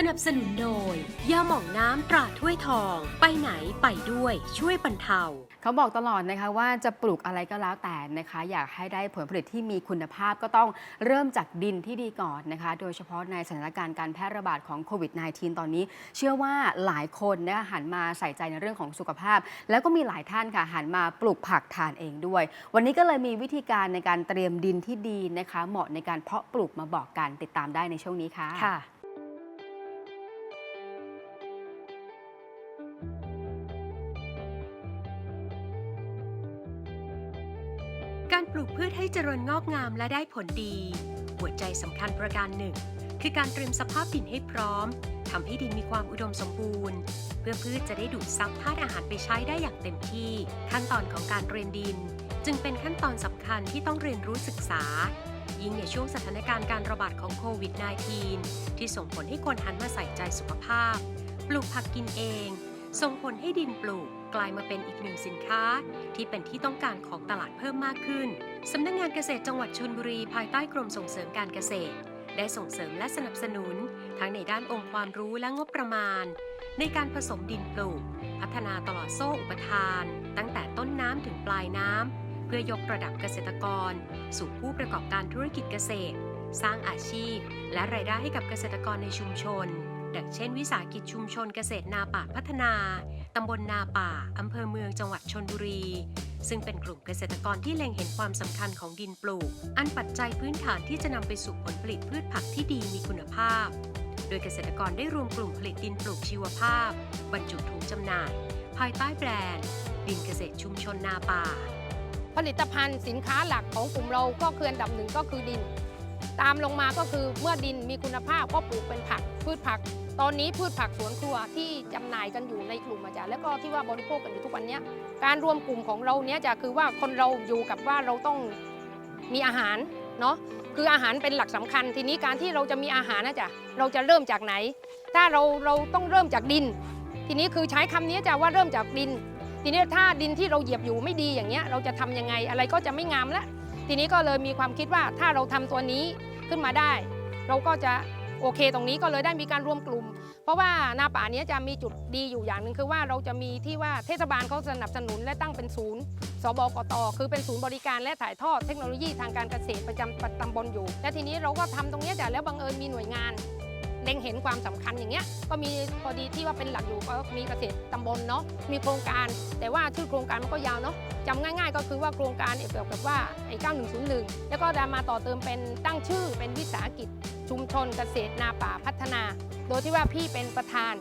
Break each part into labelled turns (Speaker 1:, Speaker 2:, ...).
Speaker 1: สนับสนุนโดยยาหม่องน้ำตราถ้วยทอง ไปไหนไปด้วยช่วยบรรเทา
Speaker 2: เขาบอกตลอดนะคะว่าจะปลูกอะไรก็แล้วแต่นะคะ อยากให้ได้ผลผลิตที่มีคุณภาพก็ต้องเริ่มจากดินที่ดีก่อนนะคะ โดยเฉพาะในสถานการณ์การแพร่ระบาดของโควิด -19 ตอนนี้ เชื่อว่าหลายคนนะคะหันมาใส่ใจในเรื่องของสุขภาพ แล้วก็มีหลายท่านค่ะหันมาปลูกผักทานเองด้วย วันนี้ก็เลยมีวิธีการในการเตรียมดินที่ดีนะคะ เหมาะในการเพาะปลูกมาบอกกันติดตามได้ในช่วงนี้ค่ะ
Speaker 3: ค่ะ
Speaker 1: การปลูกพืชให้เจริญงอกงามและได้ผลดี หัวใจสำคัญประการหนึ่ง คือการเตรียมสภาพดินให้พร้อมทำให้ดินมีความอุดมสมบูรณ์ เพื่อพืชจะได้ดูดซับธาตุอาหารไปใช้ได้อย่างเต็มที่ ขั้นตอนของการเรียนดิน จึงเป็นขั้นตอนสำคัญที่ต้องเรียนรู้ศึกษา ยิ่งในช่วงสถานการณ์การระบาดของโควิด -19 ที่ส่งผลให้คนหันมาใส่ใจสุขภาพ ปลูกผักกินเอง ส่งผลให้ดินปลูก กลายมาเป็นอีกหนึ่งสินค้า ที่เป็นที่ต้องการของตลาดเพิ่มมากขึ้น สำนักงานเกษตรจังหวัดชลบุรีภายใต้กรมส่งเสริมการเกษตร ได้ส่งเสริมและสนับสนุน ทั้งในด้านองค์ความรู้และงบประมาณ ในการผสมดินปลูก พัฒนาตลอดโซ่อุปทาน ตั้งแต่ต้นน้ำถึงปลายน้ำเพื่อยกระดับเกษตรกร สู่ผู้ประกอบการธุรกิจเกษตร สร้างอาชีพ และรายได้ให้กับเกษตรกรในชุมชน ดังเช่นวิสาหกิจชุมชนเกษตรนาป่าพัฒนา ตำบลนาป่า อำเภอเมืองจังหวัดชนบุรี ซึ่งเป็นกลุ่มเกษตรกรที่เล็งเห็นความสำคัญของดินปลูก อันปัจจัยพื้นฐานที่จะนำไปสู่ผลผลิตพืชผักที่ดีมีคุณภาพ โดยเกษตรกรได้รวมกลุ่มผลิตดินปลูกชีวภาพ บรรจุถุงจำหน่าย ภายใต้แบรนด์ ดินเกษตรชุมชนนาป่า
Speaker 3: ผลิตภัณฑ์สินค้าหลักของกลุ่มเราก็คืออันดับหนึ่งก็คือดิน ตามลงมาก็คือเมื่อดินมีคุณภาพก็ปลูกเป็นผักพืชผัก ตอนนี้พืชผักสวนครัวที่จำหน่ายกันอยู่ในกลุ่มอาจารย์แล้วก็ที่ว่าบริโภคกันอยู่ทุกวันนี้การรวมกลุ่มของเราเนี้ยจะคือว่าคนเราอยู่กับว่าเราต้องมีอาหารเนาะคืออาหารเป็นหลักสำคัญ ทีนี้การที่เราจะมีอาหารนะจ๊ะเราจะเริ่มจากไหน ถ้าเราเราต้องเริ่มจากดิน ทีนี้คือใช้คำนี้จะว่าเริ่มจากดิน ทีนี้ถ้าดินที่เราเหยียบอยู่ไม่ดีอย่างเงี้ยเราจะทำยังไงอะไรก็จะไม่งามละ ทีนี้ก็เลยมีความคิดว่าถ้าเราทำตัวนี้ขึ้นมาได้ เราก็จะโอเคตรงนี้ก็เลยได้มีการรวมกลุ่ม เพราะว่านาป่าเนี้ยจะมีจุดดีอยู่อย่างหนึ่งคือว่าเราจะมีที่ว่าเทศบาลเขาสนับสนุนและตั้งเป็นศูนย์ สบกตคือเป็นศูนย์บริการและถ่ายทอดเทคโนโลยีทางการเกษตรประจำตำบลอยู่ และทีนี้เราก็ทำตรงเนี้ยจ้ะแล้วบังเอิญมีหน่วยงาน เล็งเห็นความสำคัญอย่างเงี้ยก็มีพอดีที่ว่าเป็นหลักอยู่ก็มีเกษตรตำบลเนาะมีโครงการ แต่ว่าชื่อโครงการมันก็ยาวเนาะจำง่าย ๆ ก็คือว่าโครงการเกี่ยวกับว่าไอ้9101 แล้วก็ดามาต่อเติมเป็นตั้งชื่อเป็นวิสาหกิจ ชุมชนเกษตรนาป่าพัฒนา โดยที่ว่าพี่เป็นประธาน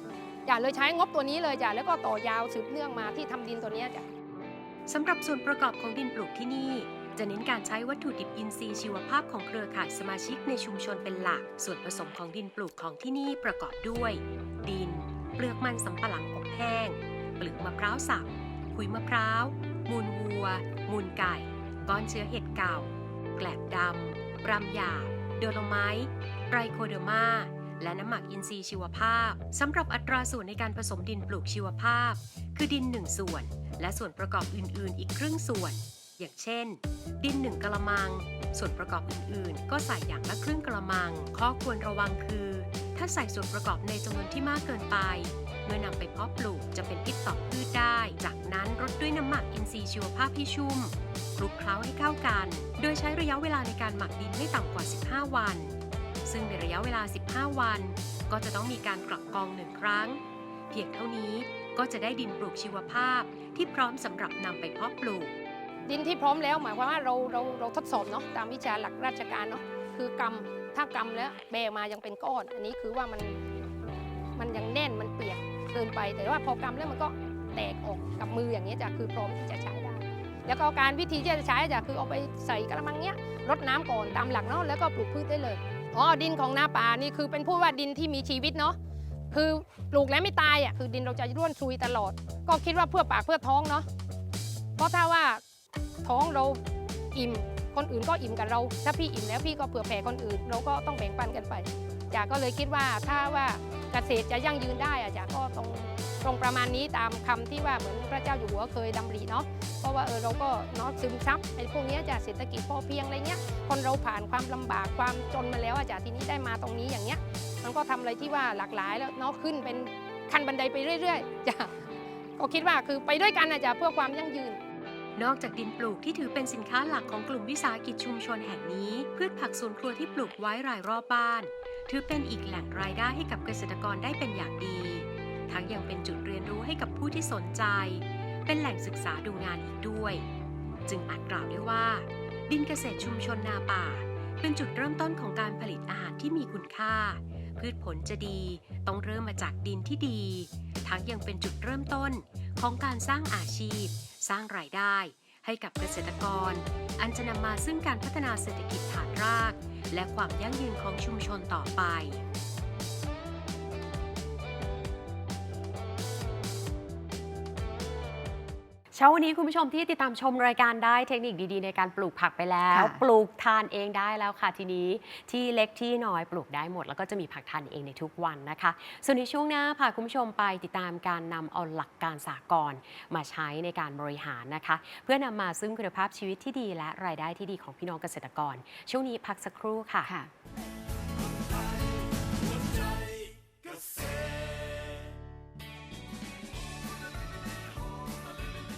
Speaker 3: อย่าเลยใช้งบตัวนี้เลยจ้ะแล้วก็ต่อยาวสืบเนื่องมาที่ทำดินตัวเนี้ยจ้ะ
Speaker 1: สำหรับส่วนประกอบของดินปลูกที่นี่ จะเน้นการใช้วัตถุดิบอินทรีย์ชีวภาพของเครือข่ายสมาชิกในชุมชนเป็นหลัก ส่วนผสมของดินปลูกของที่นี่ประกอบด้วย ดิน เปลือกมันสำปะหลังอบแห้ง เปลือกมะพร้าวสับขุยมะพร้าว มูลวัว มูลไก่ ก้อนเชื้อเห็ดเก่า แกลบดำรำหยาบโดโลไมต์ไรโคเดอร์มาและน้ำหมักอินทรีย์ชีวภาพสำหรับอัตราส่วนในการผสมดินปลูกชีวภาพ คือดิน 1 ส่วน และส่วนประกอบอื่น ๆ อีกครึ่งส่วน อย่างเช่น ดิน1กะละมัง ส่วนประกอบอื่นๆ ก็ใส่อย่างละครึ่งกะละมัง ข้อควรระวังคือ ถ้าใส่ส่วนประกอบในจำนวนที่มากเกินไป เมื่อนำไปเพาะปลูกจะเป็นพิษต่อพืชได้ จากนั้นรดด้วยน้ำหมักอินทรีย์ชีวภาพที่ชุ่มคลุกเคล้าให้เข้ากัน โดยใช้ระยะเวลาในการหมักดินไม่ต่ำกว่า 15 วัน ซึ่งในระยะเวลา 15 วัน ก็จะต้องมีการกลับกองหนึ่งครั้ง เพียงเท่านี้ก็จะได้ดินปลูกชีวภาพที่พร้อมสำหรับนำไปเพาะปลูก
Speaker 3: ดินที่พร้อมแล้วหมายความว่าเราเราเราทดสอบเนาะตามวิชาหลักราชการเนาะคือกำถ้ากำแล้วแบมายังเป็นก้อน อันนี้คือว่ามันมันยังแน่นมันเปียกเกินไป แต่ว่าพอกำแล้วมันก็แตกออกกับมืออย่างเงี้ยจ้ะคือพร้อมที่จะใช้ได้ แล้วก็การวิธีที่จะใช้จ้ะคือเอาไปใส่กระมังเนี้ยรดน้ำก่อนตามหลักเนาะแล้วก็ปลูกพืชได้เลยอ๋อดินของนาป่านี่คือเป็นผู้ว่าดินที่มีชีวิตเนาะคือปลูกแล้วไม่ตายอะคือดินเราจะร่วนซุยตลอด ก็คิดว่าเพื่อปากเพื่อท้องเนาะเพราะถ้าว่า ท้องเราอิ่ม คนอื่นก็อิ่มกับเรา ถ้าพี่อิ่มแล้วพี่ก็เผื่อแผ่คนอื่น เราก็ต้องแบ่งปันกันไปจ๋าก็เลยคิดว่าถ้าว่าเกษตรจะยั่งยืนได้อะจ๋าก็ตรงตรงประมาณนี้ตามคำที่ว่าเหมือนพระเจ้าอยู่หัวเคยดำริเนาะเพราะว่าเออเราก็เนาะซึมซับไอ้พวกนี้จ้ะเศรษฐกิจพอเพียงอะไรเงี้ยคนเราผ่านความลำบากความจนมาแล้วอะจ๋าทีนี้ได้มาตรงนี้อย่างเงี้ย มันก็ทำอะไรที่ว่าหลากหลายแล้วเนาะขึ้นเป็นขั้นบันไดไปเรื่อยๆจ้ะก็คิดว่าคือไปด้วยกันนะจ๊ะเพื่อความยั่งยืน
Speaker 1: นอกจากดินปลูกที่ถือเป็นสินค้าหลักของกลุ่มวิสาหกิจชุมชนแห่งนี้ พืชผักสวนครัวที่ปลูกไว้รายรอบบ้าน ถือเป็นอีกแหล่งรายได้ให้กับเกษตรกรได้เป็นอย่างดี ทั้งยังเป็นจุดเรียนรู้ให้กับผู้ที่สนใจ เป็นแหล่งศึกษาดูงานอีกด้วย จึงอาจกล่าวได้ว่า ดินเกษตรชุมชนนาป่า เป็นจุดเริ่มต้นของการผลิตอาหารที่มีคุณค่า พืชผลจะดี ต้องเริ่มมาจากดินที่ดี ทั้งยังเป็นจุดเริ่มต้น ของการสร้างอาชีพ สร้างรายได้ให้กับเกษตรกร อันจะนำมาซึ่งการพัฒนาเศรษฐกิจฐานราก และความยั่งยืนของชุมชนต่อไป
Speaker 4: เช้าวันนี้คุณผู้ชมที่ติดตามชมรายการได้เทคนิคดีๆ ในการปลูกผักไปแล้ว
Speaker 2: ค่ะ
Speaker 4: ปลูกทานเองได้แล้วค่ะทีนี้ที่เล็กที่น้อยปลูกได้หมด แล้วก็จะมีผักทานเองในทุกวันนะคะ ส่วนในช่วงหน้าพาคุณผู้ชมไปติดตามการนำเอาหลักการสากลมาใช้ในการบริหารนะคะ เพื่อนำมาซึ่งคุณภาพชีวิตที่ดีและรายได้ที่ดีของพี่น้องเกษตรกร ช่วงนี้พักสักครู่ค่ะ
Speaker 2: ค่ะ